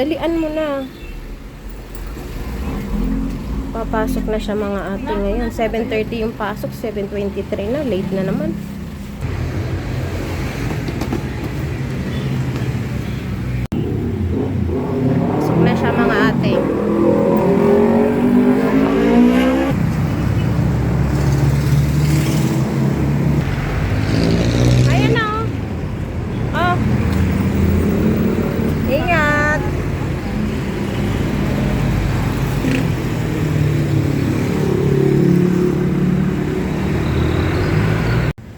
Dalian mo na. Papasok na siya mga ate ngayon. 7.30 yung pasok, 7.23 na. Late na naman. Pasok na siya mga ate. Ayan na oh. Oh. Ingat.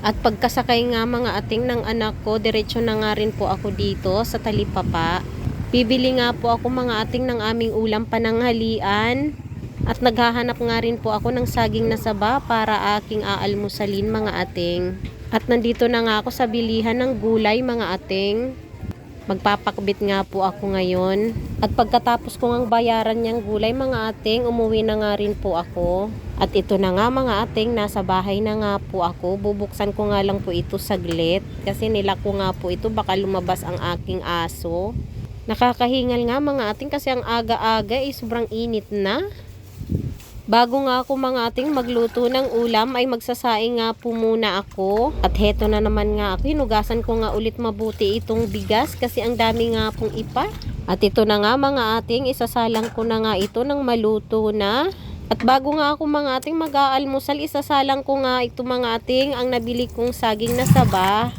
At pagkasakay nga mga ating ng anak ko, diretso na nga rin po ako dito sa Talipapa. Bibili nga po ako mga ating ng aming ulam pananghalian. At naghahanap nga rin po ako ng saging na saba para aking aalmusalin mga ating. At nandito na nga ako sa bilihan ng gulay mga ating. Magpapakbit nga po ako ngayon. At pagkatapos ko ngang bayaran niyang gulay mga ating, umuwi na nga rin po ako. At ito na nga mga ating, nasa bahay na nga po ako. Bubuksan ko nga lang po ito saglit. Kasi nila ko nga po ito, baka lumabas ang aking aso. Nakakahingal nga mga ating kasi ang aga-aga ay sobrang init na. Bago nga ako mga ating magluto ng ulam ay magsasaing nga po muna ako. At heto na naman nga ako, hinugasan ko nga ulit mabuti itong bigas kasi ang dami nga pong ipa. At ito na nga mga ating, isasalang ko na nga ito ng maluto na. At bago nga ako mga ating mag-aalmusal, isasalang ko nga ito mga ating ang nabili kong saging na saba.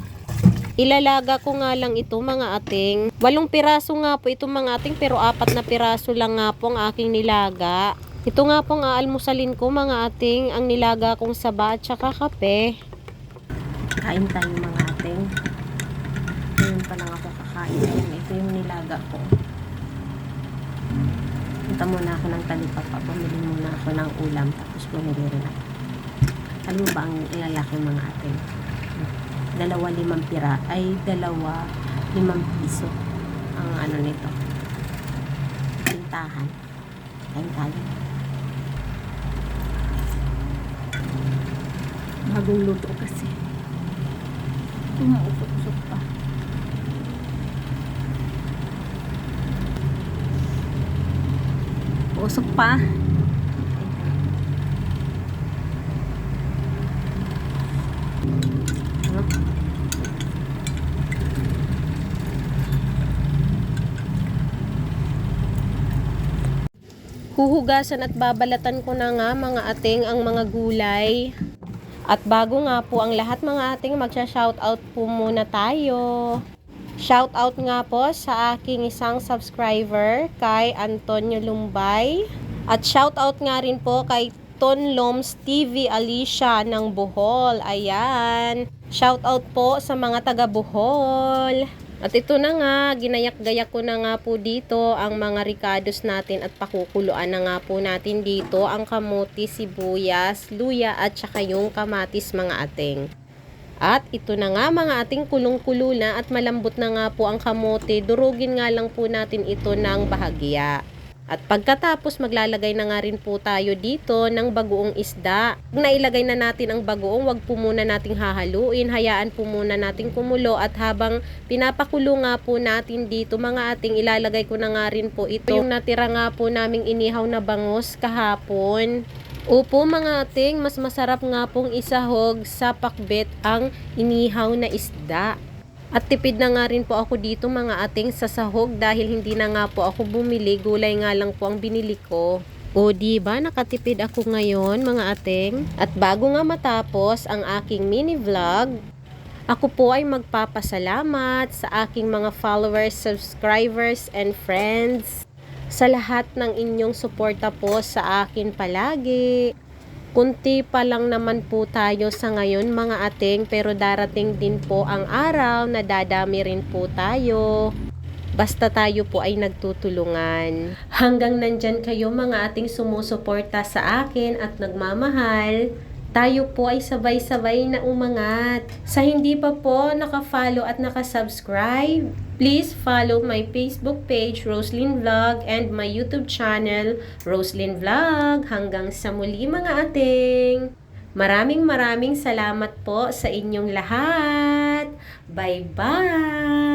Ilalaga ko nga lang ito mga ating. Walong piraso nga po ito mga ating pero apat na piraso lang nga po ang aking nilaga. Ito nga pong aalmusalin ko mga ating ang nilaga kong saba at saka kape. Kain tayo mga ating. Ngayon pa lang ako kakain. Ito yung nilaga ko. Punta muna ako ng talipapa. Bumili muna ako ng ulam. Tapos bumili rin ako. Ano ba ang ilalaki mga ating? Dalawa limang pira. Ay, dalawa limang piso. Ang ano nito. Tintahan. Kain tayo. Bagong luto kasi. Pa. Usok pa. Huhugasan at babalatan ko na nga mga ating ang mga gulay. At bago nga po ang lahat mga ating magsha-shoutout po muna tayo. Shoutout nga po sa aking isang subscriber kay Antonio Lumbay. At shoutout nga rin po kay Ton Loms TV Alicia ng Bohol. Ayan. Shoutout po sa mga taga Bohol. At ito na nga, ginayak-gayak ko na nga po dito ang mga ricados natin at pakukuluan na nga po natin dito ang kamuti, sibuyas, luya at saka yung kamatis mga ating. At ito na nga mga ating kulong-kulo at malambot na nga po ang kamote. Durugin nga lang po natin ito ng bahagya. At pagkatapos maglalagay na nga rin po tayo dito ng bagoong isda. Pag nailagay na natin ang bagoong, wag po muna nating hahaluin. Hayaan po muna nating kumulo at habang pinapakulo nga po natin dito mga ating ilalagay ko na nga rin po ito. Yung natira nga po naming inihaw na bangos kahapon. Opo mga ating, mas masarap nga pong isahog sa pakbet ang inihaw na isda. At tipid na nga rin po ako dito mga ating sa sahog dahil hindi na nga po ako bumili, gulay nga lang po ang binili ko. O di ba nakatipid ako ngayon mga ating? At bago nga matapos ang aking mini vlog, ako po ay magpapasalamat sa aking mga followers, subscribers, and friends sa lahat ng inyong suporta po sa akin palagi. Kunti pa lang naman po tayo sa ngayon mga ating pero darating din po ang araw na dadami rin po tayo. Basta tayo po ay nagtutulungan. Hanggang nandyan kayo mga ating sumusuporta sa akin at nagmamahal, tayo po ay sabay-sabay na umangat. Sa hindi pa po naka-follow at naka-subscribe, Please follow my Facebook page, Roslyn Vlog, and my YouTube channel, Roslyn Vlog. Hanggang sa muli mga ating! Maraming maraming salamat po sa inyong lahat. Bye-bye!